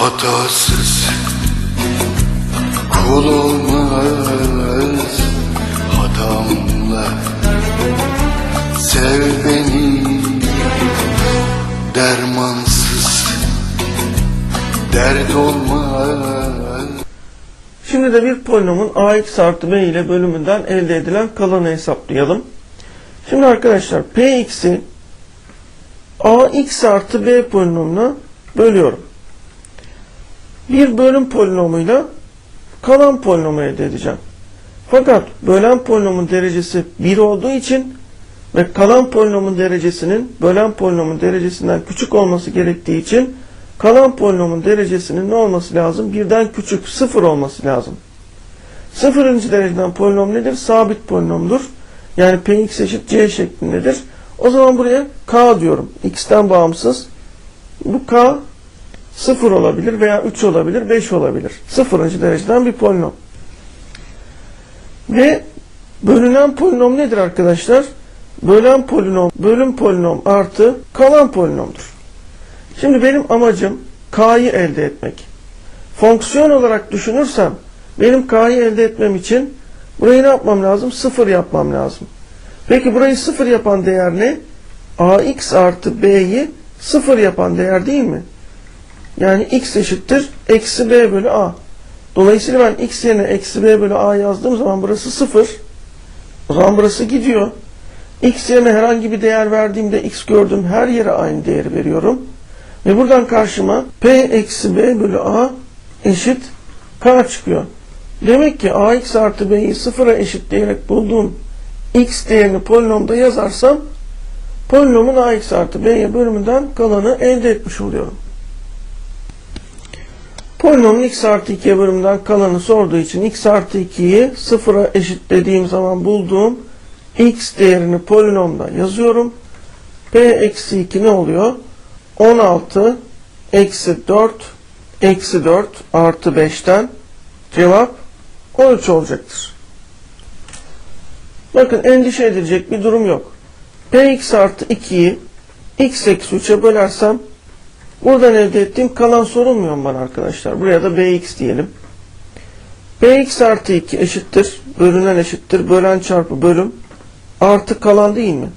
hatasız kul olmaz hatamla sev beni dermansız dert olmaz Şimdi de bir polinomun ax artı b ile bölümünden elde edilen kalanı hesaplayalım. Şimdi arkadaşlar px'i ax artı b polinomuna bölüyorum. Bir bölüm polinomuyla kalan polinomu elde edeceğim. Fakat bölen polinomun derecesi 1 olduğu için ve kalan polinomun derecesinin bölen polinomun derecesinden küçük olması gerektiği için kalan polinomun derecesinin ne olması lazım? Birden küçük, sıfır olması lazım. Sıfırıncı dereceden polinom nedir? Sabit polinomdur. Yani px eşit c şeklindedir. O zaman buraya k diyorum. x'ten bağımsız. Bu k sıfır olabilir veya 3 olabilir, 5 olabilir. Sıfırıncı dereceden bir polinom. Ve bölünen polinom nedir arkadaşlar? Bölen polinom, bölüm polinom artı kalan polinomdur. Şimdi benim amacım k'yı elde etmek. Fonksiyon olarak düşünürsem benim k'yı elde etmem için burayı ne yapmam lazım? Sıfır yapmam lazım. Peki burayı sıfır yapan değer ne? ax artı b'yi sıfır yapan değer değil mi? Yani x eşittir eksi b bölü a. Dolayısıyla ben x yerine eksi b bölü a yazdığım zaman burası sıfır. O zaman burası gidiyor. x yerine herhangi bir değer verdiğimde x gördüğüm her yere aynı değeri veriyorum. Ve buradan karşıma p eksi b bölü a eşit k çıkıyor. Demek ki ax artı b'yi sıfıra eşitleyerek bulduğum x değerini polinomda yazarsam polinomun ax artı b'ye bölümünden kalanı elde etmiş oluyorum. Polinomun x artı 2'ye bölümünden kalanı sorduğu için x artı 2'yi sıfıra eşitlediğim zaman bulduğum x değerini polinomda yazıyorum. p eksi 2 ne oluyor? 16 eksi 4 eksi 4 artı 5'ten cevap 13 olacaktır. Bakın endişe edilecek bir durum yok. px artı 2'yi x eksi 3'e bölersem buradan elde ettiğim kalan sorulmuyor mu bana arkadaşlar? Buraya da bx diyelim. bx artı 2 eşittir. Bölünen eşittir. Bölen çarpı bölüm artı kalan değil mi?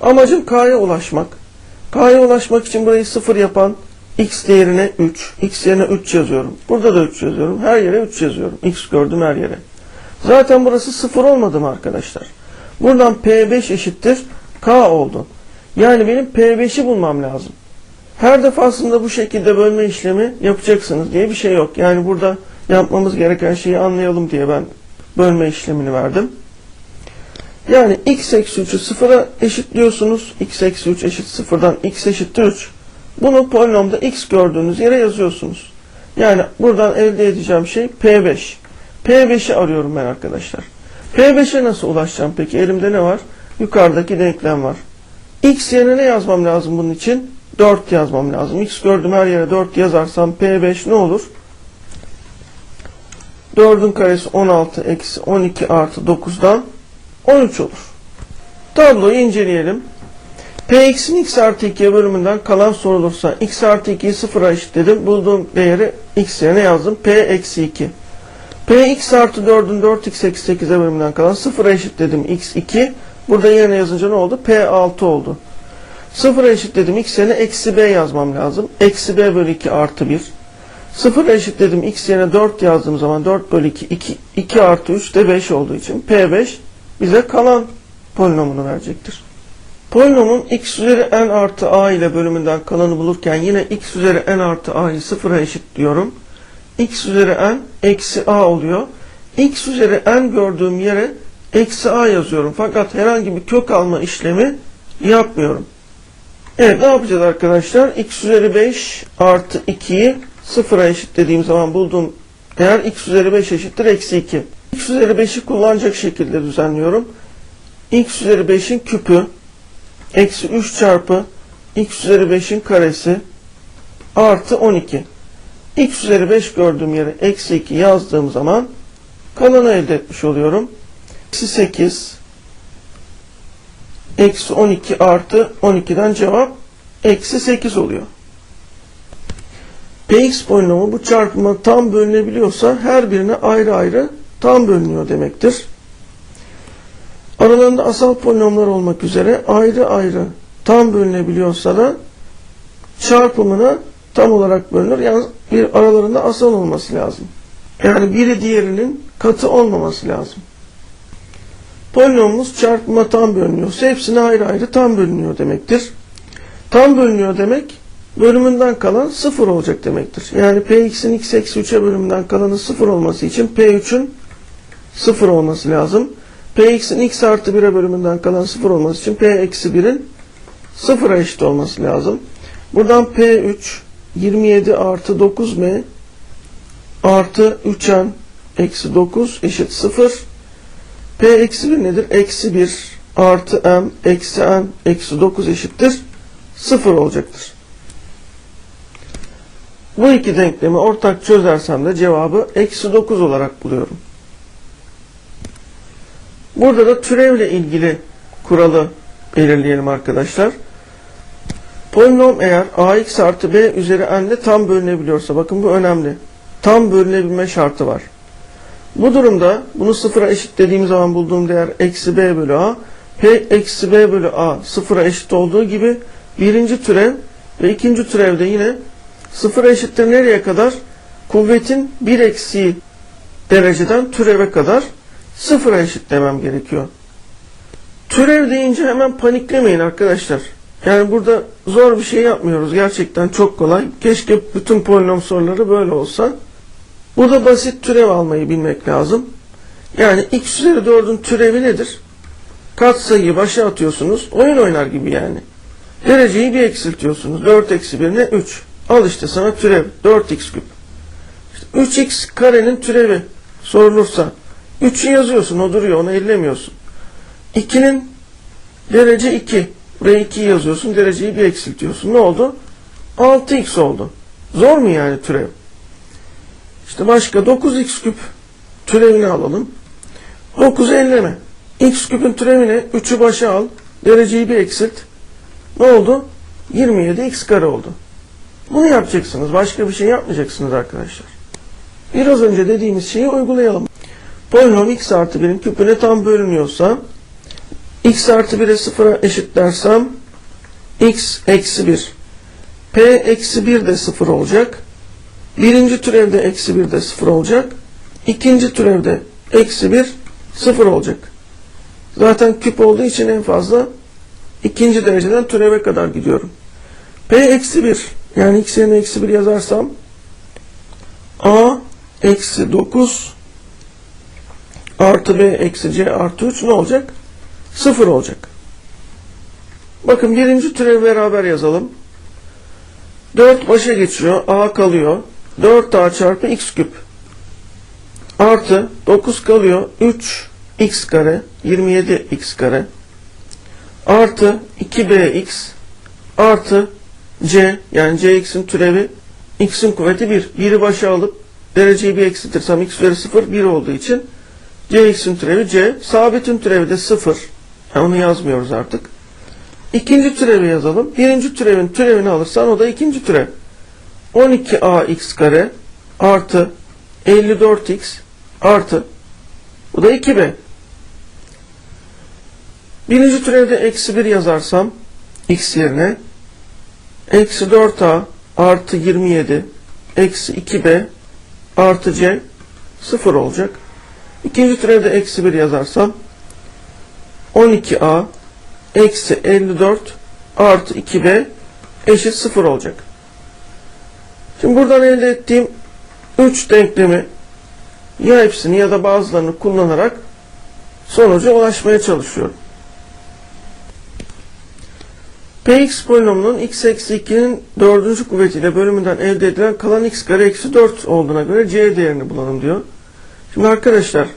Amacım k'ya ulaşmak. K'ya ulaşmak için burayı sıfır yapan x değerine 3, x yerine 3 yazıyorum. Burada da 3 yazıyorum. Her yere 3 yazıyorum. x gördüm her yere. Zaten burası sıfır olmadı mı arkadaşlar? Buradan P5 eşittir K oldu. Yani benim P5'i bulmam lazım. Her defasında bu şekilde bölme işlemi yapacaksınız diye bir şey yok. Yani burada yapmamız gereken şeyi anlayalım diye ben bölme işlemini verdim. Yani x eksi 3'ü sıfıra eşitliyorsunuz. x eksi 3 eşit sıfırdan x eşittir 3. Bunu polinomda x gördüğünüz yere yazıyorsunuz. Yani buradan elde edeceğim şey P5. P5'i arıyorum ben arkadaşlar. P5'e nasıl ulaşacağım peki? Elimde ne var? Yukarıdaki denklem var. X yerine ne yazmam lazım bunun için? 4 yazmam lazım. X gördüm her yere 4 yazarsam P5 ne olur? 4'ün karesi 16 eksi 12 artı 9'dan 13 olur. Tabloyu inceleyelim. Px'in x artı 2'ye bölümünden kalan sorulursa x artı 2'yi sıfıra eşitledim. Bulduğum değeri x yerine yazdım. P eksi 2. Px artı 4'ün 4x eksi 8'e bölümünden kalan sıfıra eşitledim. x2. Burada yerine yazınca ne oldu? P6 oldu. Sıfıra eşitledim. x yerine eksi b yazmam lazım. Eksi b bölü 2 artı 1. Sıfıra eşitledim. x yerine 4 yazdığım zaman 4 bölü 2, 2, 2 artı 3 de 5 olduğu için P5 bize kalan polinomunu verecektir. Polinomun x üzeri n artı a ile bölümünden kalanı bulurken yine x üzeri n artı a'yı sıfıra eşitliyorum. x üzeri n eksi a oluyor. x üzeri n gördüğüm yere eksi a yazıyorum. Fakat herhangi bir kök alma işlemi yapmıyorum. Evet ne yapacağız arkadaşlar? x üzeri 5 artı 2'yi sıfıra eşitlediğim zaman bulduğum değer x üzeri 5 eşittir eksi 2. x üzeri 5'i kullanacak şekilde düzenliyorum. x üzeri 5'in küpü eksi 3 çarpı x üzeri 5'in karesi artı 12. x üzeri 5 gördüğüm yere eksi 2 yazdığım zaman kalanı elde etmiş oluyorum. Eksi 8 eksi 12 artı 12'den cevap eksi 8 oluyor. Px polinomu bu çarpıma tam bölünebiliyorsa her birine ayrı ayrı tam bölünüyor demektir. Aralarında asal polinomlar olmak üzere ayrı ayrı tam bölünebiliyorsa da çarpımına tam olarak bölünür. Yani bir aralarında asal olması lazım. Yani biri diğerinin katı olmaması lazım. Polinomumuz çarpıma tam bölünüyorsa hepsine ayrı ayrı tam bölünüyor demektir. Tam bölünüyor demek bölümünden kalan sıfır olacak demektir. Yani px'in x eksi 3'e bölümünden kalanı sıfır olması için p3'ün sıfır olması lazım. px'in x artı 1'e bölümünden kalan sıfır olması için p eksi 1'in sıfıra eşit olması lazım. Buradan p3 27 artı 9m artı 3n eksi 9 eşit 0. p eksi 1 nedir? Eksi 1 artı m eksi n eksi 9 eşittir 0 olacaktır. Bu iki denklemi ortak çözersem de cevabı eksi 9 olarak buluyorum. Burada da türevle ilgili kuralı belirleyelim arkadaşlar. Polinom eğer ax artı b üzeri n ile tam bölünebiliyorsa bakın bu önemli. Tam bölünebilme şartı var. Bu durumda bunu sıfıra eşitlediğim zaman bulduğum değer eksi b bölü a. p eksi b bölü a sıfıra eşit olduğu gibi birinci türev ve ikinci türevde yine sıfıra eşittir nereye kadar? Kuvvetin bir eksiği dereceden türeve kadar sıfıra eşitlemem gerekiyor. Türev deyince hemen paniklemeyin arkadaşlar. Yani burada zor bir şey yapmıyoruz. Gerçekten çok kolay. Keşke bütün polinom soruları böyle olsa. Burada basit türev almayı bilmek lazım. Yani x üzeri 4'ün türevi nedir? Katsayıyı başa atıyorsunuz. Oyun oynar gibi yani. Dereceyi bir eksiltiyorsunuz. 4 eksi 1 ne? 3. Al işte sana türev. 4x küp. İşte 3x karenin türevi sorulursa 3'ü yazıyorsun. O duruyor. Onu ellemiyorsun. 2'nin derece 2. Buraya 2'yi yazıyorsun. Dereceyi bir eksiltiyorsun. Ne oldu? 6x oldu. Zor mu yani türev? İşte başka 9x küp türevini alalım. 9 elleme. x küpün türevini 3'ü başa al. Dereceyi bir eksilt. Ne oldu? 27x kare oldu. Bunu yapacaksınız. Başka bir şey yapmayacaksınız arkadaşlar. Biraz önce dediğimiz şeyi uygulayalım. Polinom x artı 1'in küpüne tam bölünüyorsa x artı 1'e 0'a eşitlersem x eksi 1 p eksi 1 de 0 olacak. Birinci türevde eksi 1 de 0 olacak. İkinci türevde eksi 1 0 olacak. Zaten küp olduğu için en fazla ikinci dereceden türeve kadar gidiyorum. p eksi 1 yani x yerine eksi 1 yazarsam a eksi 9 artı b eksi c artı 3 ne olacak? 0 olacak. Bakın birinci türevi beraber yazalım. 4 başa geçiyor. A kalıyor. 4A çarpı x küp. Artı 9 kalıyor. 3 x kare. 27 x kare. Artı 2bx artı c yani cx'in türevi x'in kuvveti 1. 1'i başa alıp dereceyi bir eksiltirsem x üzeri 0 1 olduğu için cx'in türevi c. Sabitin türevi de 0. Yani onu yazmıyoruz artık. İkinci türevi yazalım. Birinci türevin türevini alırsan o da ikinci türev. 12ax kare artı 54x artı bu da 2b. Birinci türevde eksi 1 yazarsam x yerine eksi 4a artı 27 eksi 2b artı c 0 olacak. İkinci türevde eksi 1 yazarsam 12a eksi 54 artı 2b eşit 0 olacak. Şimdi buradan elde ettiğim 3 denklemi ya hepsini ya da bazılarını kullanarak sonuca ulaşmaya çalışıyorum. Px polinomunun x eksi 2'nin dördüncü kuvvetiyle bölümünden elde edilen kalan x kare eksi 4 olduğuna göre c değerini bulalım diyor. Şimdi arkadaşlar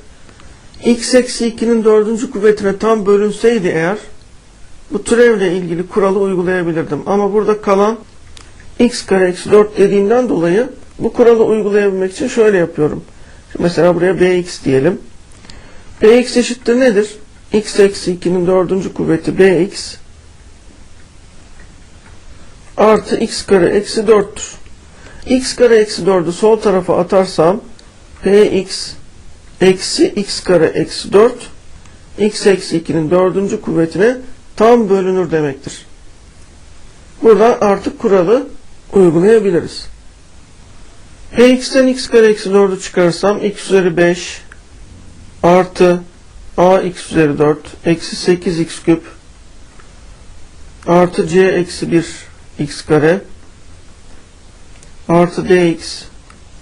x eksi 2'nin dördüncü kuvvetine tam bölünseydi eğer bu türevle ilgili kuralı uygulayabilirdim. Ama burada kalan x kare eksi 4 dediğimden dolayı bu kuralı uygulayabilmek için şöyle yapıyorum. Şimdi mesela buraya bx diyelim. bx eşittir nedir? x eksi 2'nin dördüncü kuvveti bx artı x kare eksi 4'tür. x kare eksi 4'ü sol tarafa atarsam px eksi x kare eksi 4 x eksi 2'nin dördüncü kuvvetine tam bölünür demektir. Buradan artık kuralı uygulayabiliriz. px'ten x kare eksi 4'ü çıkarırsam x üzeri 5 artı ax üzeri 4 eksi 8x küp artı c eksi 1 x kare artı dx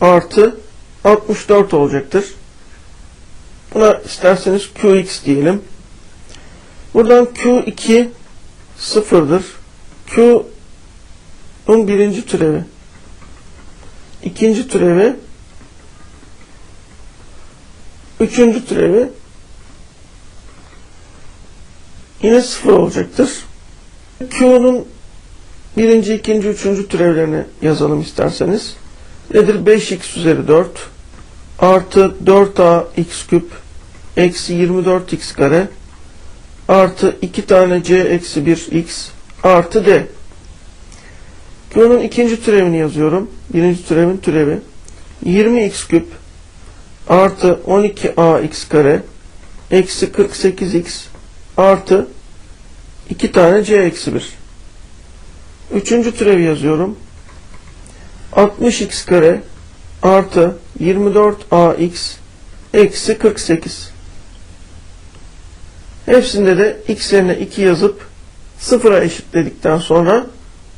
artı 64 olacaktır. Buna isterseniz qx diyelim. Buradan q2 sıfırdır. Q'un birinci türevi ikinci türevi üçüncü türevi yine sıfır olacaktır. Q'nun birinci, ikinci, üçüncü türevlerini yazalım isterseniz. Nedir? 5x üzeri 4 artı 4a x küp eksi 24x kare artı 2 tane c eksi 1x artı d. Q'nun ikinci türevini yazıyorum. Birinci türevin türevi. 20x küp artı 12ax kare eksi 48x artı 2 tane c eksi 1. Üçüncü türevi yazıyorum. 60x kare artı 24ax eksi 48. Hepsinde de x yerine 2 yazıp sıfıra eşitledikten sonra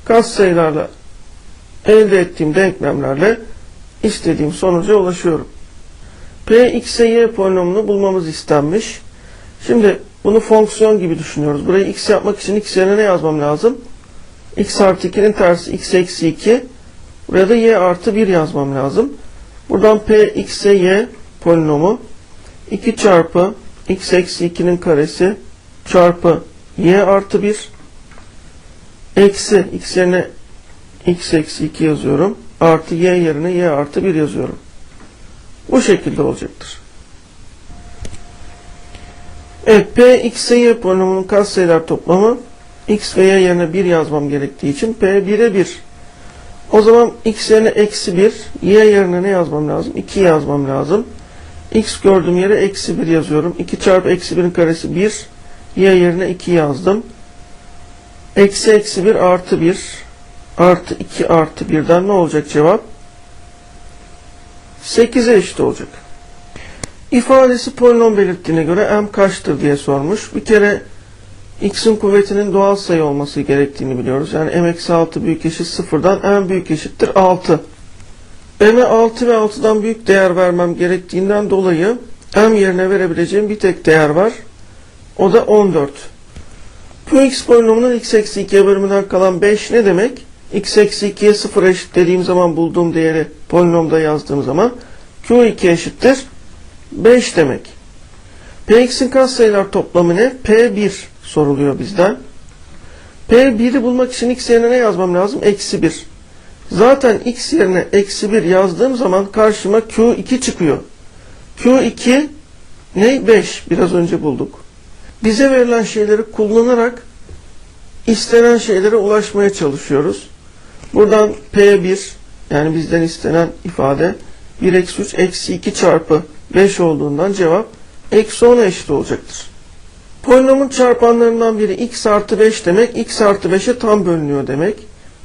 katsayılarla elde ettiğim denklemlerle istediğim sonuca ulaşıyorum. P, x, y polinomunu bulmamız istenmiş. Şimdi bunu fonksiyon gibi düşünüyoruz. Burayı x yapmak için x yerine ne yazmam lazım? x artı 2'nin tersi x eksi 2. Buraya da y artı 1 yazmam lazım. Buradan p, x, y polinomu 2 çarpı x eksi 2'nin karesi çarpı y artı 1 eksi x yerine x eksi 2 yazıyorum. Artı y yerine y artı 1 yazıyorum. Bu şekilde olacaktır. Evet, P, X, Y polinomunun katsayılar toplamı X ve Y yerine 1 yazmam gerektiği için P 1'e 1. O zaman X yerine eksi 1, Y yerine ne yazmam lazım? 2 yazmam lazım. X gördüğüm yere eksi 1 yazıyorum. 2 çarpı eksi 1'in karesi 1. Y yerine 2 yazdım. Eksi eksi 1 artı 1 artı 2 artı 1'den ne olacak cevap? 8'e eşit olacak. İfadesi polinom belirttiğine göre m kaçtır diye sormuş. Bir kere x'in kuvvetinin doğal sayı olması gerektiğini biliyoruz. Yani m eksi 6 büyük eşit sıfırdan m büyük eşittir 6. m'e 6 ve 6'dan büyük değer vermem gerektiğinden dolayı m yerine verebileceğim bir tek değer var. O da 14. Qx polinomunun x eksi 2'ye bölümünden kalan 5 ne demek? x eksi 2'ye 0 eşit dediğim zaman bulduğum değeri polinomda yazdığım zaman q2 eşittir 5 demek. Px'in katsayılar toplamı ne? P1 soruluyor bizden. P1'i bulmak için x yerine ne yazmam lazım? Eksi 1. Zaten x yerine eksi 1 yazdığım zaman karşıma Q2 çıkıyor. Q2 ne? 5. Biraz önce bulduk. Bize verilen şeyleri kullanarak istenen şeylere ulaşmaya çalışıyoruz. Buradan P1 yani bizden istenen ifade 1 eksi 3 eksi 2 çarpı 5 olduğundan cevap eksi 10'a eşit olacaktır. Polinomun çarpanlarından biri x artı 5 demek, x artı 5'e tam bölünüyor demek.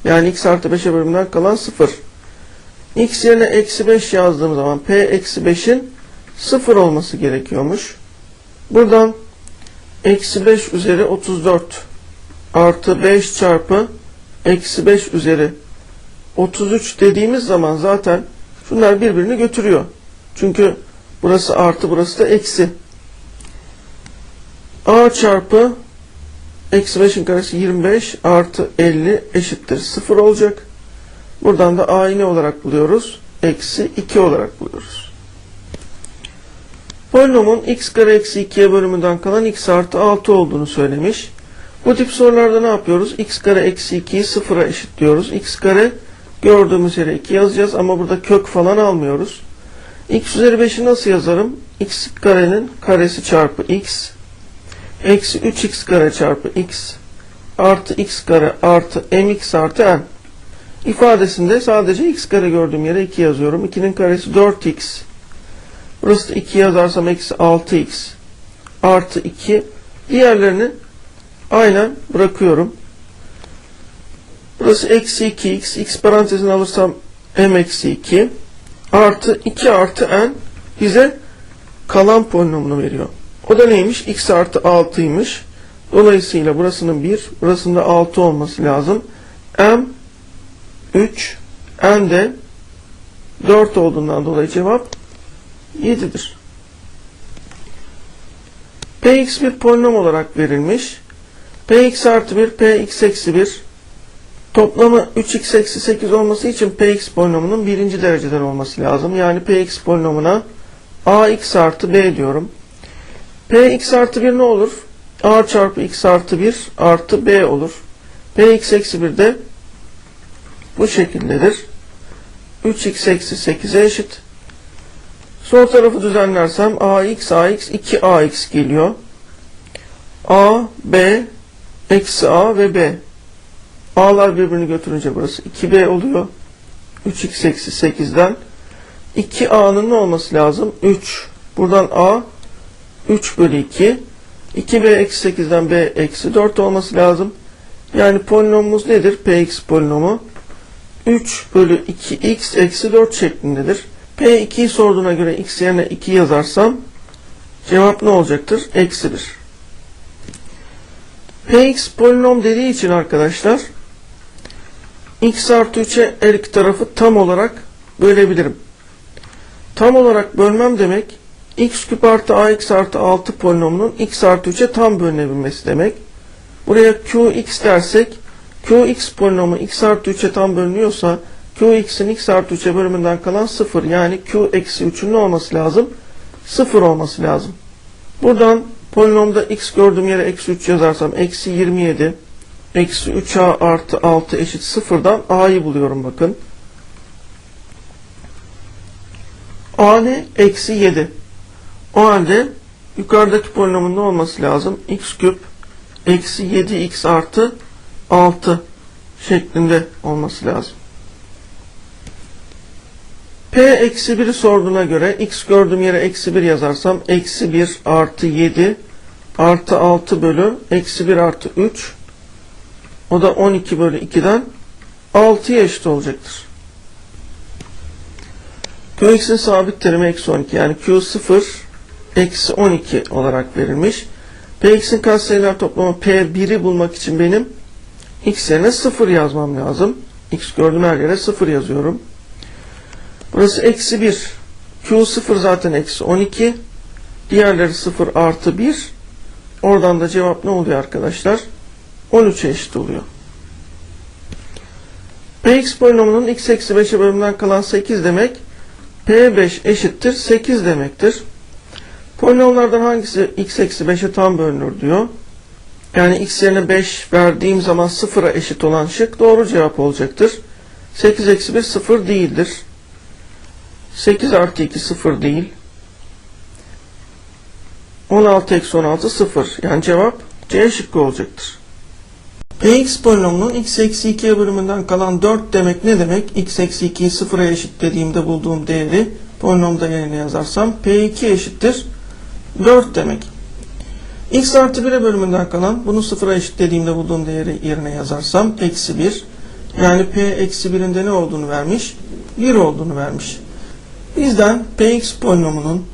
Yani x artı 5'e bölümden kalan 0. x yerine eksi 5 yazdığım zaman p eksi 5'in 0 olması gerekiyormuş. Buradan eksi 5 üzeri 34 artı 5 çarpı eksi 5 üzeri 33 dediğimiz zaman zaten şunlar birbirini götürüyor. Çünkü burası artı burası da eksi. A çarpı eksi 5'in karesi 25 artı 50 eşittir 0 olacak. Buradan da A'yı ne olarak buluyoruz? Eksi 2 olarak buluyoruz. Polinomun x kare eksi 2'ye bölümünden kalan x artı 6 olduğunu söylemiş. Bu tip sorularda ne yapıyoruz? x kare eksi 2'yi sıfıra eşitliyoruz. x kare gördüğümüz yere 2 yazacağız ama burada kök falan almıyoruz. x üzeri 5'i nasıl yazarım? x karenin karesi çarpı x eksi 3x kare çarpı x artı x kare artı mx artı n. ifadesinde sadece x kare gördüğüm yere 2 yazıyorum. 2'nin karesi 4x. Burası da 2 yazarsam eksi 6x artı 2. Diğerlerini aynen bırakıyorum. Burası eksi 2x. x parantezini alırsam m eksi 2 artı 2 artı n bize kalan polinomunu veriyor. O da neymiş? x artı 6'ymış. Dolayısıyla burasının 1, burasında 6 olması lazım. m 3, n de 4 olduğundan dolayı cevap 7'dir. px bir polinom olarak verilmiş. px artı 1, px eksi 1 toplamı 3x eksi 8 olması için px polinomunun birinci dereceden olması lazım. Yani px polinomuna ax artı b diyorum. px artı 1 ne olur? a çarpı x artı 1 artı b olur. px eksi 1 de bu şekildedir. 3x eksi 8'e eşit. Sol tarafı düzenlersem ax ax 2ax geliyor. a, b, eksi a ve b. a'lar birbirini götürünce burası 2b oluyor. 3x eksi 8'den 2a'nın ne olması lazım? 3. Buradan a 3 bölü 2. 2b eksi 8'den b eksi 4 olması lazım. Yani polinomumuz nedir? px polinomu 3 bölü 2x eksi 4 şeklindedir. P2'yi sorduğuna göre x yerine 2 yazarsam cevap ne olacaktır? Eksi 1. Px polinom dediği için arkadaşlar x artı 3'e her iki tarafı tam olarak bölebilirim. Tam olarak bölmem demek x küp artı ax artı 6 polinomunun x artı 3'e tam bölünebilmesi demek. Buraya qx dersek qx polinomu x artı 3'e tam bölünüyorsa qx'in x artı 3'e bölümünden kalan 0 yani q eksi 3'ün ne olması lazım? 0 olması lazım. Buradan polinomda x gördüğüm yere eksi 3 yazarsam eksi 27 eksi 3a artı 6 eşit 0'dan a'yı buluyorum bakın. a ne? Eksi 7. O halde yukarıdaki polinomun ne olması lazım? x küp eksi 7x artı 6 şeklinde olması lazım. P eksi 1'i sorduğuna göre x gördüğüm yere eksi 1 yazarsam eksi 1 artı 7 artı 6 bölü eksi 1 artı 3 o da 12 bölü 2'den 6'ya eşit olacaktır. Qx'in sabit terimi eksi 12 yani Q0 eksi 12 olarak verilmiş. Px'in katsayılar toplamı P1'i bulmak için benim x yerine 0 yazmam lazım. x gördüğüm her yere 0 yazıyorum. Burası eksi 1. Q0 zaten eksi 12. Diğerleri 0 artı 1. Oradan da cevap ne oluyor arkadaşlar? 13'e eşit oluyor. Px polinomunun x eksi 5'e bölümünden kalan 8 demek. P5 eşittir 8 demektir. Polinomlardan hangisi x eksi 5'e tam bölünür diyor. Yani x yerine 5 verdiğim zaman 0'a eşit olan şık doğru cevap olacaktır. 8 eksi 1 0 değildir. 8 artı 2 0 değil. 16 eksi 16 0. Yani cevap C şıkkı olacaktır. Px polinomunun x eksi 2'ye bölümünden kalan 4 demek ne demek? x eksi 2'yi 0'a eşitlediğimde bulduğum değeri polinomda yerine yazarsam P2 eşittir 4 demek. x artı 1'e bölümünden kalan bunu 0'a eşitlediğimde bulduğum değeri yerine yazarsam eksi 1. Yani P eksi 1'in de ne olduğunu vermiş? 1 olduğunu vermiş. Bizden Px polinomunun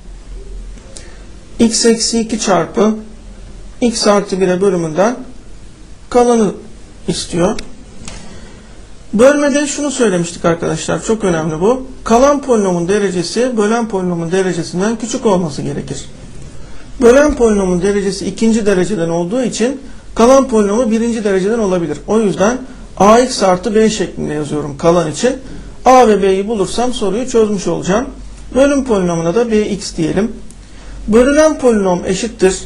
x eksi 2 çarpı x artı 1'e bölümünden kalanı istiyor. Bölmede şunu söylemiştik arkadaşlar. Çok önemli bu. Kalan polinomun derecesi bölen polinomun derecesinden küçük olması gerekir. Bölen polinomun derecesi ikinci dereceden olduğu için kalan polinomu birinci dereceden olabilir. O yüzden ax artı b şeklinde yazıyorum kalan için. A ve b'yi bulursam soruyu çözmüş olacağım. Bölüm polinomuna da bx diyelim. Bölünen polinom eşittir.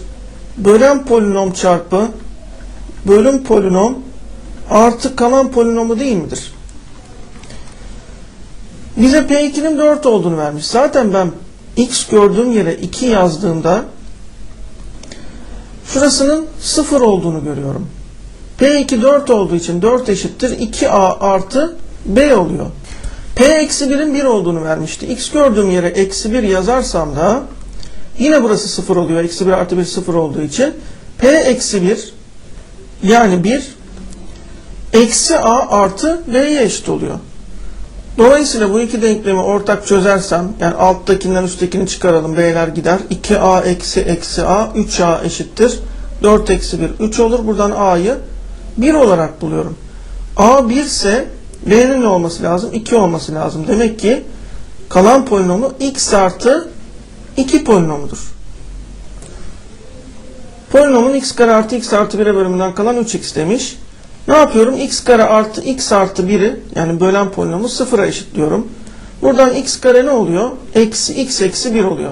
Bölen polinom çarpı bölüm polinom artı kalan polinomu değil midir? Bize P2'nin 4 olduğunu vermiş. Zaten ben x gördüğüm yere 2 yazdığımda şurasının 0 olduğunu görüyorum. P2 4 olduğu için 4 eşittir 2a artı B oluyor. P eksi 1'in 1 olduğunu vermişti. X gördüğüm yere eksi 1 yazarsam da yine burası 0 oluyor. Eksi 1 artı 1 0 olduğu için P eksi 1 yani 1 eksi A artı B'ye eşit oluyor. Dolayısıyla bu iki denklemi ortak çözersem yani alttakinden üsttekini çıkaralım B'ler gider. 2A eksi eksi A 3A eşittir. 4 eksi 1 3 olur. Buradan A'yı 1 olarak buluyorum. A 1 ise B'nin olması lazım? 2 olması lazım. Demek ki kalan polinomu x artı 2 polinomudur. Polinomun x kare artı x artı 1'e bölümünden kalan 3x demiş. Ne yapıyorum? x kare artı x artı 1'i yani bölen polinomu sıfıra eşitliyorum. Buradan x kare ne oluyor? Eksi x eksi 1 oluyor.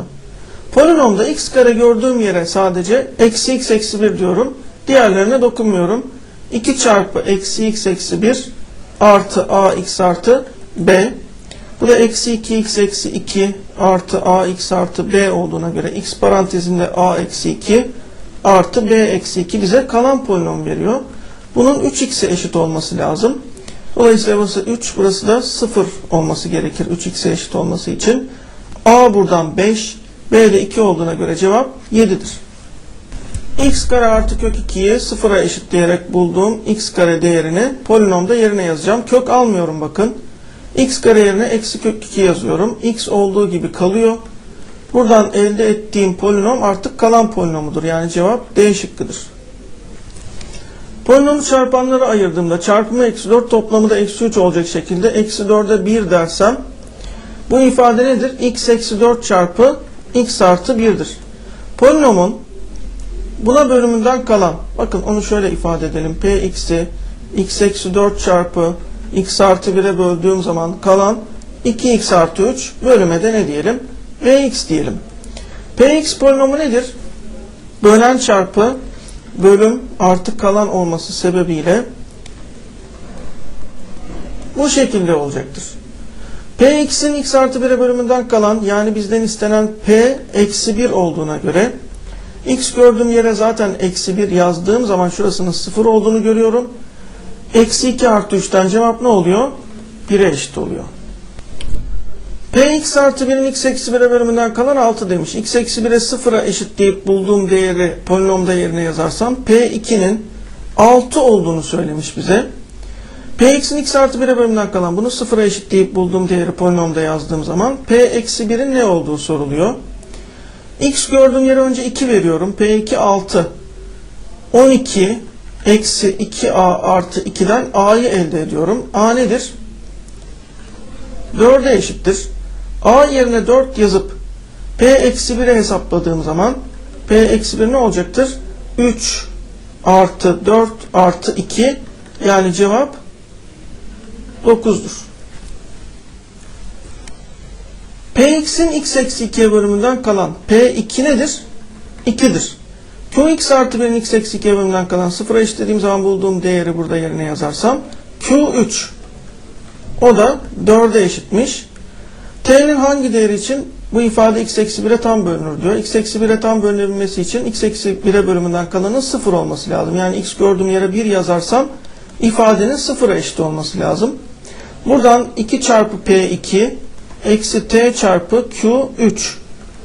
Polinomda x kare gördüğüm yere sadece eksi x eksi 1 diyorum. Diğerlerine dokunmuyorum. 2 çarpı eksi x eksi 1 artı a x artı b. Bu da eksi 2x eksi 2 artı a x artı b olduğuna göre x parantezinde a eksi 2 artı b eksi 2 bize kalan polinom veriyor. Bunun 3x'e eşit olması lazım. Dolayısıyla burası 3, burası da 0 olması gerekir 3x'e eşit olması için. A buradan 5, B de 2 olduğuna göre cevap 7'dir. X kare artı kök 2'yi 0'a eşitleyerek bulduğum x kare değerini polinomda yerine yazacağım. Kök almıyorum bakın. x kare yerine eksi kök 2 yazıyorum. x olduğu gibi kalıyor. Buradan elde ettiğim polinom artık kalan polinomudur. Yani cevap D şıkkıdır. Polinomu çarpanlara ayırdığımda çarpımı eksi 4 toplamı da eksi 3 olacak şekilde eksi 4'e 1 dersem bu ifade nedir? x eksi 4 çarpı x artı 1'dir. Polinomun buna bölümünden kalan bakın onu şöyle ifade edelim. px'i x eksi 4 çarpı x artı 1'e böldüğüm zaman kalan 2x artı 3 bölüme de ne diyelim? px diyelim. px polinomu nedir? Bölen çarpı bölüm artı kalan olması sebebiyle bu şekilde olacaktır. Px'in x artı 1'e bölümünden kalan yani bizden istenen p eksi 1 olduğuna göre x gördüğüm yere zaten eksi 1 yazdığım zaman şurasının 0 olduğunu görüyorum. Eksi 2 artı 3'ten cevap ne oluyor? 1'e eşit oluyor. Px artı 1'in x eksi 1'e bölümünden kalan 6 demiş. x eksi 1'e 0'a eşitleyip bulduğum değeri polinomda yerine yazarsam P2'nin 6 olduğunu söylemiş bize. Px'in x artı 1'e bölümünden kalan bunu 0'a eşitleyip bulduğum değeri polinomda yazdığım zaman P eksi 1'in ne olduğu soruluyor. X gördüğüm yere önce 2 veriyorum. P2 6. 12 eksi 2a artı 2'den a'yı elde ediyorum. a nedir? 4'e eşittir. A yerine 4 yazıp P eksi 1'e hesapladığım zaman P eksi 1 ne olacaktır? 3 artı 4 artı 2 yani cevap 9'dur. Px'in x eksi 2'ye bölümünden kalan P2 nedir? 2'dir. Qx artı 1'in x eksi 2'ye bölümünden kalan 0'a eşitlediğim zaman bulduğum değeri burada yerine yazarsam Q3 o da 4'e eşitmiş. T'nin hangi değeri için bu ifade x eksi 1'e tam bölünür diyor. x eksi 1'e tam bölünebilmesi için x eksi 1'e bölümünden kalanın 0 olması lazım. Yani x gördüğüm yere 1 yazarsam ifadenin 0'a eşit olması lazım. Buradan 2 çarpı p2 eksi t çarpı q3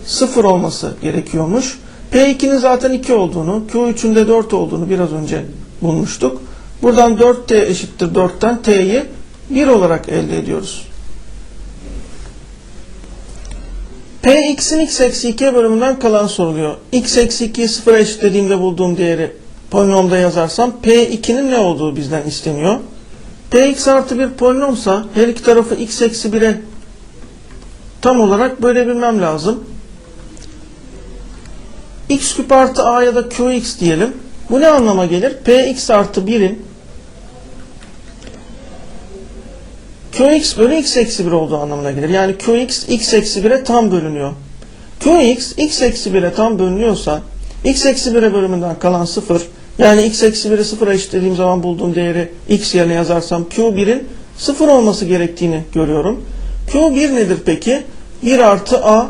0 olması gerekiyormuş. p2'nin zaten 2 olduğunu, q3'ün de 4 olduğunu biraz önce bulmuştuk. Buradan 4t eşittir 4'ten t'yi 1 olarak elde ediyoruz. Px'in x eksi 2 bölümünden kalan soruluyor. x eksi 2'yi 0'a eşitlediğimde bulduğum değeri polinomda yazarsam P2'nin ne olduğu bizden isteniyor. Px artı bir polinomsa her iki tarafı x eksi 1'e tam olarak bölebilmem lazım. x küp artı a ya da qx diyelim. Bu ne anlama gelir? Px artı 1'in Qx bölü x eksi 1 olduğu anlamına gelir. Yani Qx x eksi 1'e tam bölünüyor. Qx x eksi 1'e tam bölünüyorsa x eksi 1'e bölümünden kalan 0 yani x eksi 1'i 0'a eşitlediğim zaman bulduğum değeri x yerine yazarsam Q1'in 0 olması gerektiğini görüyorum. Q1 nedir peki? 1 artı a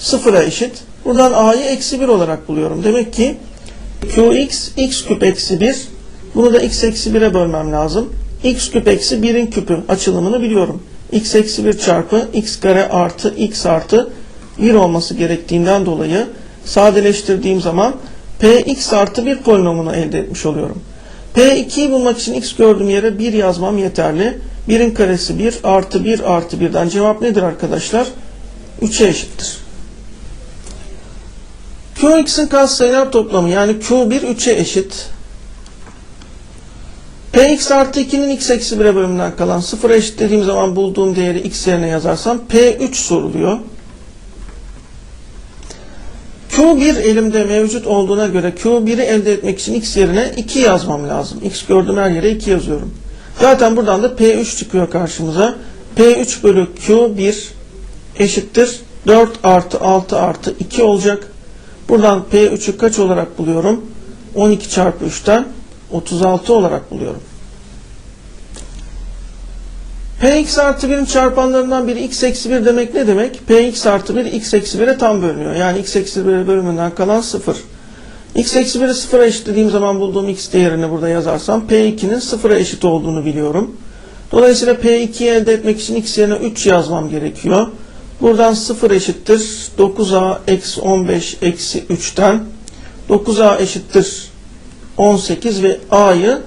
0'a eşit. Buradan a'yı eksi 1 olarak buluyorum. Demek ki Qx x küp eksi 1 bunu da x eksi 1'e bölmem lazım. x küp eksi 1'in küpü açılımını biliyorum. x eksi 1 çarpı x kare artı x artı 1 olması gerektiğinden dolayı sadeleştirdiğim zaman px artı 1 polinomunu elde etmiş oluyorum. P2'yi bulmak için x gördüğüm yere 1 yazmam yeterli. 1'in karesi 1 artı 1 artı 1'den cevap nedir arkadaşlar? 3'e eşittir. Qx'in katsayılar toplamı yani Q1 3'e eşit. Px artı 2'nin x eksi 1'e bölümünden kalan 0'a eşitlediğim zaman bulduğum değeri x yerine yazarsam P3 soruluyor. Q1 elimde mevcut olduğuna göre Q1'i elde etmek için x yerine 2 yazmam lazım. x gördüğüm her yere 2 yazıyorum. Zaten buradan da P3 çıkıyor karşımıza. P3 bölü Q1 eşittir 4 artı 6 artı 2 olacak. Buradan P3'ü kaç olarak buluyorum? 12 çarpı 3'ten 36 olarak buluyorum. Px artı 1'in çarpanlarından biri x eksi 1 demek ne demek? Px artı 1 x eksi 1'e tam bölünüyor. Yani x eksi 1'e bölümünden kalan 0. x eksi 1'i 0'a eşitlediğim zaman bulduğum x değerini burada yazarsam P2'nin 0'a eşit olduğunu biliyorum. Dolayısıyla P2'yi elde etmek için x yerine 3 yazmam gerekiyor. Buradan 0 eşittir 9a eksi 15 eksi 3'ten 9a eşittir 18 ve a'yı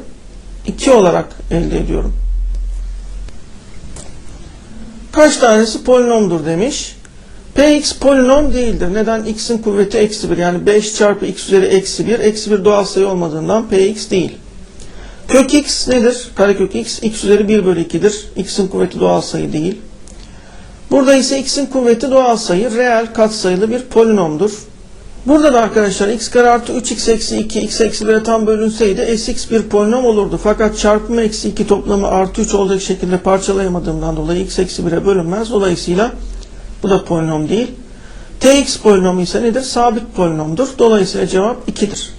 2 olarak elde ediyorum. Kaç tanesi polinomdur demiş. Px polinom değildir. Neden? x'in kuvveti eksi 1 yani 5 çarpı x üzeri eksi 1 eksi 1 doğal sayı olmadığından px değil. Kök x nedir? Karekök x x üzeri 1 bölü 2'dir. x'in kuvveti doğal sayı değil. Burada ise x'in kuvveti doğal sayı, reel katsayılı bir polinomdur. Burada da arkadaşlar x kare artı 3x eksi 2, x eksi 1'e tam bölünseydi sx bir polinom olurdu. Fakat çarpımı eksi 2 toplamı artı 3 olacak şekilde parçalayamadığımdan dolayı x eksi 1'e bölünmez. Dolayısıyla bu da polinom değil. tx polinomu ise nedir? Sabit polinomdur. Dolayısıyla cevap 2'dir.